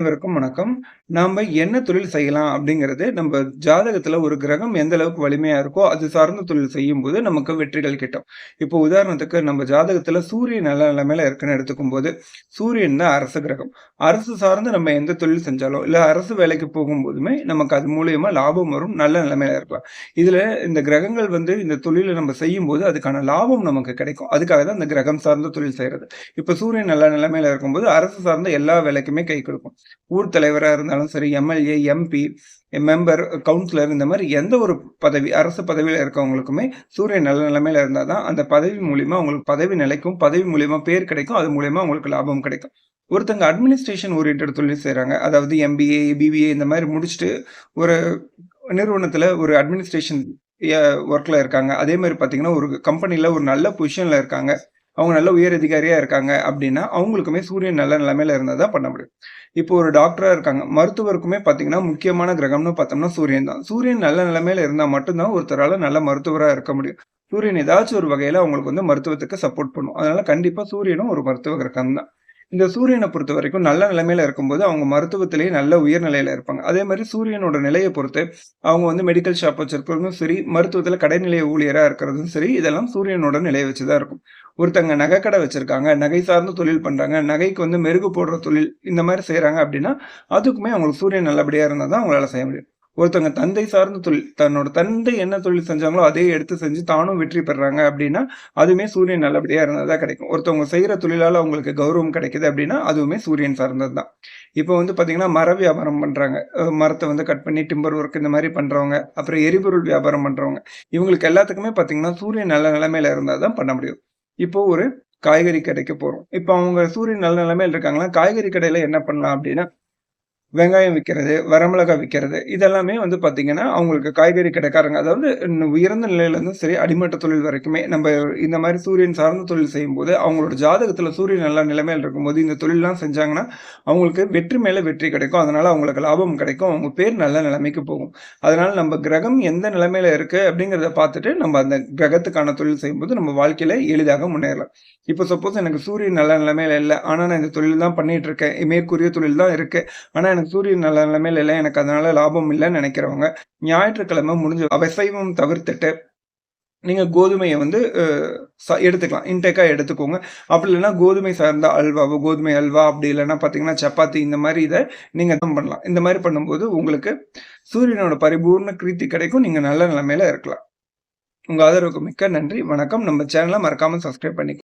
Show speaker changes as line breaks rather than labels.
அனைவருக்கும் வணக்கம். நாம் என்ன தொழில் செய்யலாம் அப்படிங்கிறது, நம்ம ஜாதகத்தில் ஒரு கிரகம் எந்த அளவுக்கு வலிமையாக இருக்கோ, அது சார்ந்த தொழில் செய்யும்போது நமக்கு வெற்றிகள் கிட்டும். இப்போ உதாரணத்துக்கு நம்ம ஜாதகத்தில் சூரியன் நல்ல நிலைமையில இருக்குன்னு எடுத்துக்கும் போது சூரியன் தான் அரசு கிரகம். அரசு சார்ந்து நம்ம எந்த தொழில் செஞ்சாலும், இல்லை அரசு வேலைக்கு போகும்போதுமே நமக்கு அது மூலியமா லாபம் வரும். நல்ல நிலைமையில இருக்கலாம். இதில் இந்த கிரகங்கள் வந்து இந்த தொழிலை நம்ம செய்யும்போது அதுக்கான லாபம் நமக்கு கிடைக்கும். அதுக்காக தான் இந்த கிரகம் சார்ந்த தொழில் செய்கிறது இப்போ சூரியன் நல்ல நிலைமையில இருக்கும்போது, அரசு சார்ந்த எல்லா வேலைக்குமே கை கொடுக்கும். ஊர் தலைவராக இருந்தாலும் சரி, எம்.எல்.ஏ, எம்.பி, மெம்பர், கவுன்சிலர் இந்த மாதிரி எந்த ஒரு பதவி, அரசு பதவியில் இருக்கவங்களுக்குமே சூரியன் நல்ல நிலைமையில இருந்தால் தான், அந்த பதவி மூலிமா அவங்களுக்கு பதவி நிலைக்கும். பதவி மூலிமா பேர் கிடைக்கும். அது மூலிமா அவங்களுக்கு லாபம் கிடைக்கும். ஒருத்தங்க அட்மினிஸ்ட்ரேஷன் ஓரியன்ட் தொழில் செய்கிறாங்க அதாவது எம்.பி.ஏ, பி.பி.ஏ இந்த மாதிரி முடிச்சுட்டு ஒரு நிறுவனத்தில் ஒரு அட்மினிஸ்ட்ரேஷன் ஒர்க்கில் இருக்காங்க. அதே மாதிரி பார்த்தீங்கன்னா, ஒரு கம்பெனியில் ஒரு நல்ல பொசிஷனில் இருக்காங்க. அவங்க நல்ல உயர் அதிகாரியாக இருக்காங்க அப்படின்னா, அவங்களுக்குமே சூரியன் நல்ல நிலைமையில இருந்தால் தான் பண்ண முடியும். இப்போ ஒரு டாக்டராக இருக்காங்க. மருத்துவருக்குமே பார்த்தீங்கன்னா, முக்கியமான கிரகம்னு பார்த்தோம்னா சூரியன் தான். சூரியன் நல்ல நிலைமையில இருந்தால் மட்டும்தான் ஒருத்தரால் நல்ல மருத்துவராக இருக்க முடியும். சூரியன் ஏதாச்சும் ஒரு வகையில் அவங்களுக்கு வந்து மருத்துவத்துக்கு சப்போர்ட் பண்ணும். அதனால கண்டிப்பாக சூரியனும் ஒரு மருத்துவ கிரகம் தான். இந்த பொறுத்த வரைக்கும் நல்ல நிலைமையில இருக்கும்போது, அவங்க மருத்துவத்திலேயே நல்ல உயர்நிலையில இருப்பாங்க. அதே மாதிரி சூரியனோட நிலையை பொறுத்து, அவங்க வந்து மெடிக்கல் ஷாப் வச்சிருக்கிறதும் சரி, மருத்துவத்தில் கடைநிலை ஊழியராக இருக்கிறதும் சரி, இதெல்லாம் சூரியனோட நிலையை வச்சு தான் இருக்கும். ஒருத்தங்க நகைக்கடை வச்சிருக்காங்க, நகை சார்ந்த தொழில் பண்ணுறாங்க நகைக்கு வந்து மெருகு போடுற தொழில் இந்த மாதிரி செய்கிறாங்க அப்படின்னா, அதுக்குமே அவங்களுக்கு சூரியன் நல்லபடியாக இருந்தால் தான் அவங்களால செய்ய முடியும். ஒருத்தவங்க தந்தை சார்ந்த தொழில், தன்னோட தந்தை என்ன தொழில் செஞ்சாங்களோ, அதையே எடுத்து செஞ்சு தானும் வெற்றி பெறாங்க அப்படின்னா, அதுவுமே சூரியன் நல்லபடியாக இருந்தால் தான் கிடைக்கும். ஒருத்தவங்க செய்கிற தொழிலால் அவங்களுக்கு கௌரவம் கிடைக்குது அப்படின்னா, அதுவுமே சூரியன் சார்ந்தது தான். இப்போ வந்து பார்த்தீங்கன்னா, மர வியாபாரம் பண்ணுறாங்க மரத்தை வந்து கட் பண்ணி டிம்பர் ஒர்க் இந்த மாதிரி பண்ணுறவங்க அப்புறம் எரிபொருள் வியாபாரம் பண்ணுறவங்க இவங்களுக்கு எல்லாத்துக்குமே பார்த்தீங்கன்னா, சூரியன் நல்ல நிலைமையில இருந்தால் தான் பண்ண முடியும். இப்போ ஒரு காய்கறி கடைக்கு போறோம். இப்போ அவங்க சூரியன் நல்ல நிலைமையில் இருக்காங்கன்னா, காய்கறி கடையில என்ன பண்ணலாம் அப்படின்னா, வெங்காயம் விற்கிறது வரமிளகாய் விற்கிறது இதெல்லாமே வந்து பார்த்தீங்கன்னா, அவங்களுக்கு காய்கறி கிடைக்காரங்க அதாவது இன்னும் உயர்ந்த நிலையிலேருந்தும் சரி, அடிமட்ட தொழில் வரைக்குமே நம்ம இந்த மாதிரி சூரியன் சார்ந்த தொழில் செய்யும்போது, அவங்களோட ஜாதகத்தில் சூரியன் நல்ல நிலைமையில் இருக்கும்போது, இந்த தொழிலெலாம் செஞ்சாங்கன்னா, அவங்களுக்கு வெற்றி மேலே வெற்றி கிடைக்கும். அதனால் அவங்களுக்கு லாபம் கிடைக்கும். அவங்க பேர் நல்ல நிலைமைக்கு போகும். அதனால் நம்ம கிரகம் எந்த நிலைமையில் இருக்குது அப்படிங்கிறத பார்த்துட்டு, நம்ம அந்த கிரகத்துக்கான தொழில் செய்யும்போது, நம்ம வாழ்க்கையில் எளிதாக முன்னேறலாம். இப்போ சப்போஸ் எனக்கு சூரியன் நல்ல நிலைமையில இல்லை ஆனால் நான் இந்த தொழில் தான் பண்ணிகிட்டு இருக்கேன். மேற்கூறிய தொழில் தான் இருக்குது ஆனால் எனக்கு சூரியன் நல்ல நிலைமையில இல்லை எனக்கு அதனால லாபம் இல்லைன்னு நினைக்கிறவங்க ஞாயிற்றுக்கிழமை முடிஞ்ச அசைவம் தவிர்த்துட்டு, நீங்க கோதுமையை வந்து ச எடுத்துக்கலாம். இன்டேக்கா எடுத்துக்கோங்க. அப்படி இல்லைன்னா கோதுமை சார்ந்த அல்வாவோ, கோதுமை அல்வா அப்படி இல்லைன்னா பார்த்தீங்கன்னா, சப்பாத்தி இந்த மாதிரி இதை நீங்க பண்ணலாம். இந்த மாதிரி பண்ணும்போது உங்களுக்கு சூரியனோட பரிபூர்ண கிருத்தி கிடைக்கும். நீங்க நல்ல நிலைமையில இருக்கலாம். உங்க ஆதரவுக்கு மிக்க நன்றி. வணக்கம். நம்ம சேனலை மறக்காம சப்ஸ்கிரைப் பண்ணிக்கலாம்